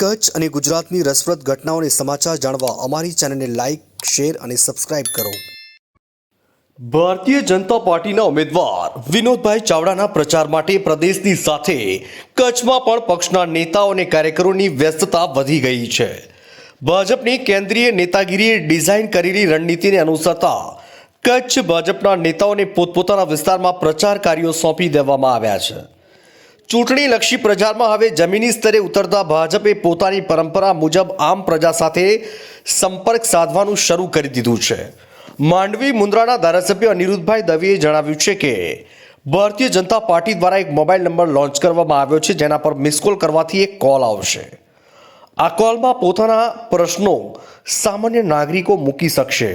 કચ્છ અને ગુજરાતની રસપ્રદ ઘટનાઓને સમાચાર જાણવા અમારી ચેનલને લાઇક શેર અને સબસ્ક્રાઇબ કરો. ભારતીય જનતા પાર્ટીના ઉમેદવાર વિનોદભાઈ ચાવડાના પ્રચાર માટે પ્રદેશની સાથે કચ્છમાં પણ પક્ષના નેતાઓ અને કાર્યકરોની વ્યસ્તતા વધી ગઈ છે. ભાજપની કેન્દ્રીય નેતાગીરીએ ડિઝાઇન કરેલી રણનીતિને અનુસરતા કચ્છ ભાજપના નેતાઓને પોતપોતાના વિસ્તારમાં પ્રચાર કાર્યો સોંપી દેવામાં આવ્યા છે. ચૂંટણીલક્ષી પ્રચારમાં હવે જમીની સ્તરે ઉતરતા ભાજપે પોતાની પરંપરા મુજબ આમ પ્રજા સાથે સંપર્ક સાધવાનું શરૂ કરી દીધું છે. માંડવી મુન્દ્રાના ધારાસભ્ય અનિરુદ્ધભાઈ દવેએ જણાવ્યું છે કે, ભારતીય જનતા પાર્ટી દ્વારા એક મોબાઈલ નંબર લોન્ચ કરવામાં આવ્યો છે, જેના પર મિસ કોલ કરવાથી એક કોલ આવશે. આ કોલમાં પોતાના પ્રશ્નો સામાન્ય નાગરિકો મૂકી શકશે.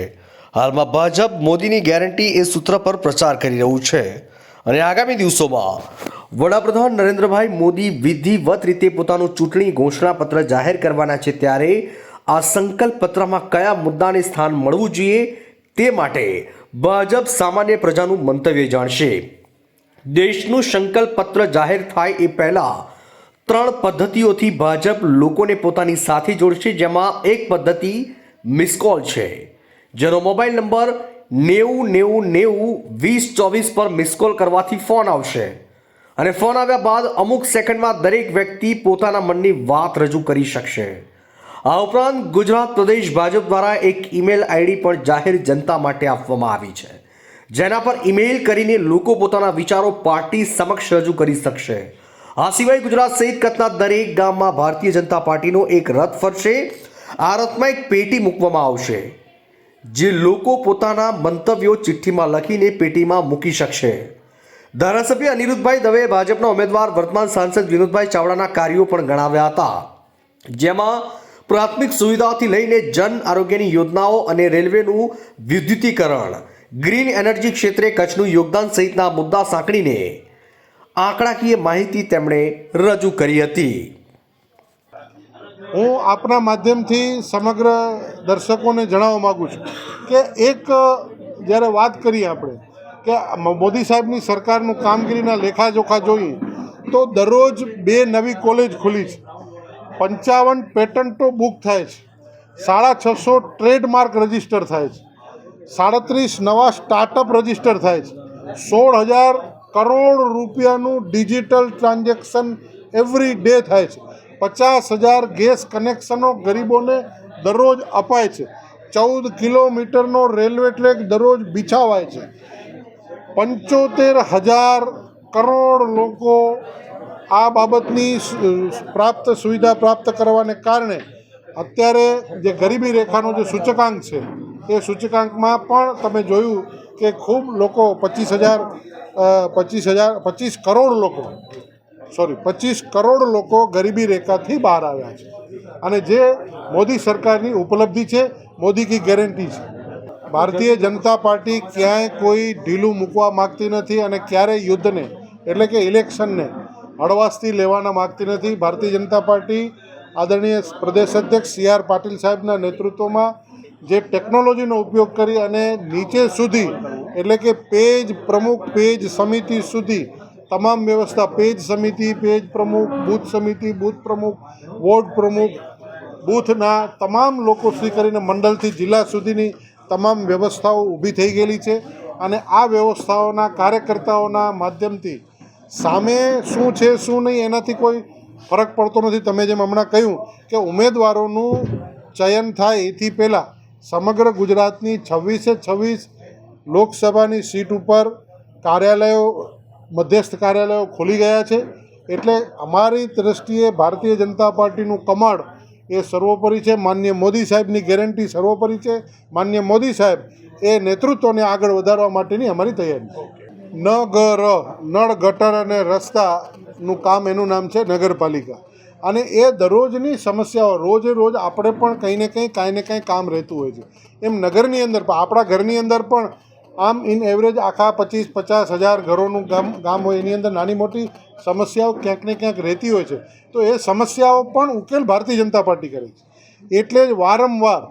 હાલમાં ભાજપ મોદીની ગેરંટી એ સૂત્ર પર પ્રચાર કરી રહ્યું છે. અને આગામી દિવસોમાં વડાપ્રધાન નરેન્દ્રભાઈ મોદી વિધિવત રીતે પોતાનું ચૂંટણી ઘોષણાપત્ર જાહેર કરવાના છે ત્યારે આ સંકલ્પ પત્રમાં કયા મુદ્દાને સ્થાન મળવું જોઈએ તે માટે ભાજપ સામાન્ય પ્રજાનું મંતવ્ય જાણશે. દેશનું સંકલ્પ પત્ર જાહેર થાય એ પહેલા ત્રણ પદ્ધતિઓથી ભાજપ લોકોને પોતાની સાથે જોડશે, જેમાં એક પદ્ધતિ મિસકોલ છે. જેનો મોબાઈલ નંબર નેવું નેવું નેવું વીસ ચોવીસ પર મિસકોલ કરવાથી ફોન આવશે. અને ફોન આવ્યા બાદ અમુક સેકન્ડમાં દરેક વ્યક્તિ પોતાના મનની વાત રજૂ કરી શકશે. આ ઉપરાંત ગુજરાત પ્રદેશ ભાજપ દ્વારા એક ઈમેલ આઈડી પણ જાહેર જનતા માટે આપવામાં આવી છે. જેના પર ઈમેલ કરીને લોકો પોતાના વિચારો પાર્ટી સમક્ષ રજૂ કરી શકશે. આ સિવાય ગુજરાત સહિત કચ્છના દરેક ગામમાં ભારતીય જનતા પાર્ટીનો એક રથ ફરશે. આ રથમાં એક પેટી મૂકવામાં આવશે, જે લોકો પોતાના મંતવ્યો ચિઠ્ઠીમાં લખીને પેટીમાં મૂકી શકશે. ધારાસભ્ય અનિરુદ્ધભાઈ દવે ભાજપના ઉમેદવાર, વર્તમાન સાંસદ વિનોદભાઈ ચાવડાના કાર્યો પણ ગણાવ્યા હતા. જેમાં પ્રાથમિક સુવિધાઓથી લઈને જન આરોગ્યની યોજનાઓ અને રેલવેનું વિદ્યુતીકરણ, ગ્રીન એનર્જી ક્ષેત્રે કચ્છનું યોગદાન સહિતના મુદ્દા સાંકળીને આંકડાકીય માહિતી તેમણે રજૂ કરી હતી. હું આપના માધ્યમથી સમગ્ર દર્શકોને જણાવવા માગું છું કે એક, જ્યારે વાત કરીએ આપણે કે મોદી સાહેબની સરકારનું કામગીરીના લેખાજોખા જોઈએ તો દરરોજ બે નવી કોલેજ ખુલી છે. પંચાવન પેટન્ટો બુક થાય છે. સાડા છસો ટ્રેડમાર્ક રજિસ્ટર થાય છે. સાડત્રીસ નવા સ્ટાર્ટઅપ રજિસ્ટર થાય છે. સોળ હજાર કરોડ રૂપિયાનું ડિજિટલ ટ્રાન્ઝેક્શન એવરી ડે થાય છે. પચાસ હજાર ગેસ કનેક્શનો ગરીબોને દરરોજ અપાય છે. ચૌદ કિલોમીટરનો રેલવે ટ્રેક દરરોજ બિછાવાય છે. પંચોતેર હજાર કરોડ લોકો આ બાબતની પ્રાપ્ત સુવિધા પ્રાપ્ત કરવાને કારણે અત્યારે જે ગરીબી રેખાનો જે સૂચકાંક છે, એ સૂચકાંકમાં પણ તમે જોયું કે ખૂબ લોકો પચીસ હજાર પચીસ હજાર, પચીસ કરોડ લોકો, સોરી, પચીસ કરોડ લોકો ગરીબી રેખાથી બહાર આવ્યા છે. અને જે મોદી સરકારની ઉપલબ્ધિ છે, મોદી કી ગેરંટી છે. ભારતીય જનતા પાર્ટી ક્યાંય કોઈ ઢીલું મૂકવા માગતી નથી અને ક્યારેય યુદ્ધને, એટલે કે ઇલેક્શનને, હળવાશથી લેવાના માગતી નથી. ભારતીય જનતા પાર્ટી આદરણીય પ્રદેશ અધ્યક્ષ સી આર પાટીલ સાહેબના નેતૃત્વમાં જે ટેકનોલોજીનો ઉપયોગ કરી અને નીચે સુધી, એટલે કે પેજ પ્રમુખ, પેજ સમિતિ સુધી, તમામ વ્યવસ્થા, પેજ સમિતિ, પેજ પ્રમુખ, બૂથ સમિતિ, બૂથ પ્રમુખ, વોર્ડ પ્રમુખ, બૂથના તમામ લોકો સુધી કરીને મંડળથી જિલ્લા સુધીની તમામ વ્યવસ્થાઓ ઊભી થઈ ગયેલી છે અને આ વ્યવસ્થાઓના કાર્યકર્તાઓના માધ્યમથી સામે શું છે, શું નહીં, એનાથી કોઈ ફરક પડતો નથી. તમે જેમ હમણાં કહ્યું કે ઉમેદવારોનું ચયન થાય, એથી પહેલાં સમગ્ર ગુજરાતની છવ્વીસે છવ્વીસ લોકસભાની સીટ ઉપર કાર્યાલયો, મધ્યસ્થ કાર્યાલયો ખોલી ગયા છે. એટલે અમારી દ્રષ્ટિએ ભારતીય જનતા પાર્ટીનું કમળ એ સર્વોપરી છે. માન્ય મોદી સાહેબની ગેરંટી સર્વોપરી છે. માન્ય મોદી સાહેબ એ નેતૃત્વને આગળ વધારવા માટેની અમારી તૈયારી નગર નળ ગટર અને રસ્તાનું કામ એનું નામ છે નગરપાલિકા. અને એ દરરોજની સમસ્યાઓ રોજે રોજ આપણે પણ કંઈ ને કંઈ કાંઈ ને કાંઈ કામ રહેતું હોય છે. એમ નગરની અંદર પણ આપણા ઘરની અંદર પણ આમ ઇન એવરેજ આખા પચીસ, પચાસ હજાર ઘરોનું ગામ ગામ હોય, એની અંદર નાની મોટી સમસ્યાઓ ક્યાંક ને ક્યાંક રહેતી હોય છે. તો એ સમસ્યાઓ પણ ઉકેલ ભારતીય જનતા પાર્ટી કરે છે. એટલે જ વારંવાર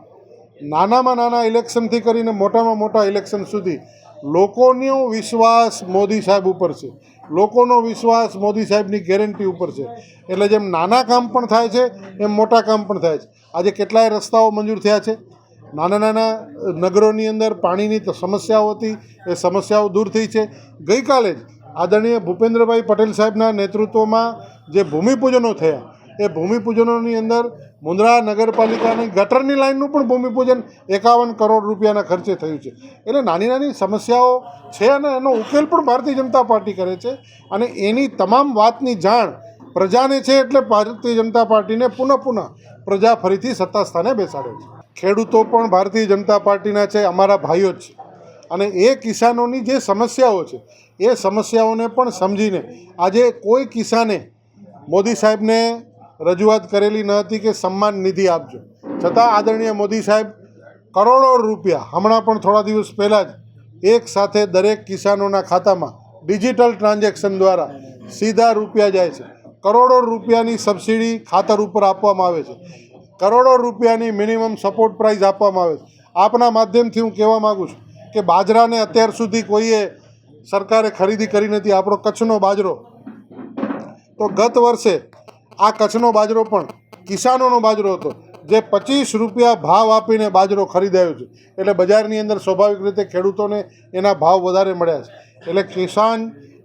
નાનામાં નાના ઇલેક્શનથી કરીને મોટામાં મોટા ઇલેક્શન સુધી લોકોનો વિશ્વાસ મોદી સાહેબ ઉપર છે. લોકોનો વિશ્વાસ મોદી સાહેબની ગેરંટી ઉપર છે. એટલે જેમ નાના કામ પણ થાય છે, એમ મોટા કામ પણ થાય છે. આજે કેટલાય રસ્તાઓ મંજૂર થયા છે. નાના નાના નગરોની અંદર પાણીની સમસ્યાઓ હતી. એ સમસ્યાઓ દૂર થઈ છે. ગઈકાલે જ આદરણીય ભૂપેન્દ્રભાઈ પટેલ સાહેબના નેતૃત્વમાં જે ભૂમિપૂજનો થયા, એ ભૂમિપૂજનોની અંદર મુન્દ્રા નગરપાલિકાની ગટરની લાઇનનું પણ ભૂમિપૂજન એકાવન કરોડ રૂપિયાના ખર્ચે થયું છે. એટલે નાની નાની સમસ્યાઓ છે અને એનો ઉકેલ પણ ભારતીય જનતા પાર્ટી કરે છે અને એની તમામ વાતની જાણ પ્રજાને છે એટલે ભારતીય જનતા પાર્ટીને પુનઃ પુનઃ પ્રજા ફરીથી સત્તા સ્થાને બેસાડે છે. ખેડૂતો પણ ભારતીય જનતા પાર્ટીના છે, અમારા ભાઈઓ જ છે. અને એ કિસાનોની જે સમસ્યાઓ છે, એ સમસ્યાઓને પણ સમજીને આજે કોઈ કિસાને મોદી સાહેબને રજૂઆત કરેલી ન હતી કે સન્માન નિધિ આપજો. છતાં આદરણીય મોદી સાહેબ કરોડો રૂપિયા હમણાં પણ થોડા દિવસ પહેલાં જ એક સાથે દરેક કિસાનોના ખાતામાં ડિજિટલ ટ્રાન્ઝેક્શન દ્વારા સીધા રૂપિયા જાય છે. કરોડો રૂપિયાની સબસિડી ખાતર ઉપર આપવામાં આવે છે. કરોડો રૂપિયાની મિનિમમ સપોર્ટ પ્રાઇસ આપવામાં આવે છે. આપના માધ્યમથી હું કહેવા માગું છું કે બાજરાને અત્યાર સુધી કોઈએ સરકારે ખરીદી કરી નથી. આપણો કચ્છનો બાજરો. તો ગત વર્ષે આ કચ્છનો બાજરો પણ કિસાનોનો બાજરો હતો, જે પચીસ રૂપિયા ભાવ આપીને બાજરો ખરીદાયો છે. એટલે બજારની અંદર સ્વાભાવિક રીતે ખેડૂતોને એના ભાવ વધારે મળ્યા છે. એટલે કિસાન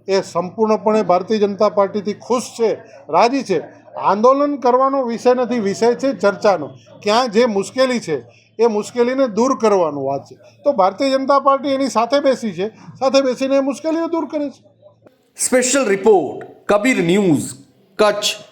એ સંપૂર્ણપણે ભારતીય જનતા પાર્ટીથી ખુશ છે, રાજી છે. આંદોલન કરવાનો વિષય નથી, વિષય છે ચર્ચાનો. ક્યાં જે મુશ્કેલી છે, એ મુશ્કેલીને દૂર કરવાનું વાત છે. તો ભારતીય જનતા પાર્ટી એની સાથે બેસી છે, સાથે બેસીને એ મુશ્કેલીઓ દૂર કરે છે. Special report Kabir news Kutch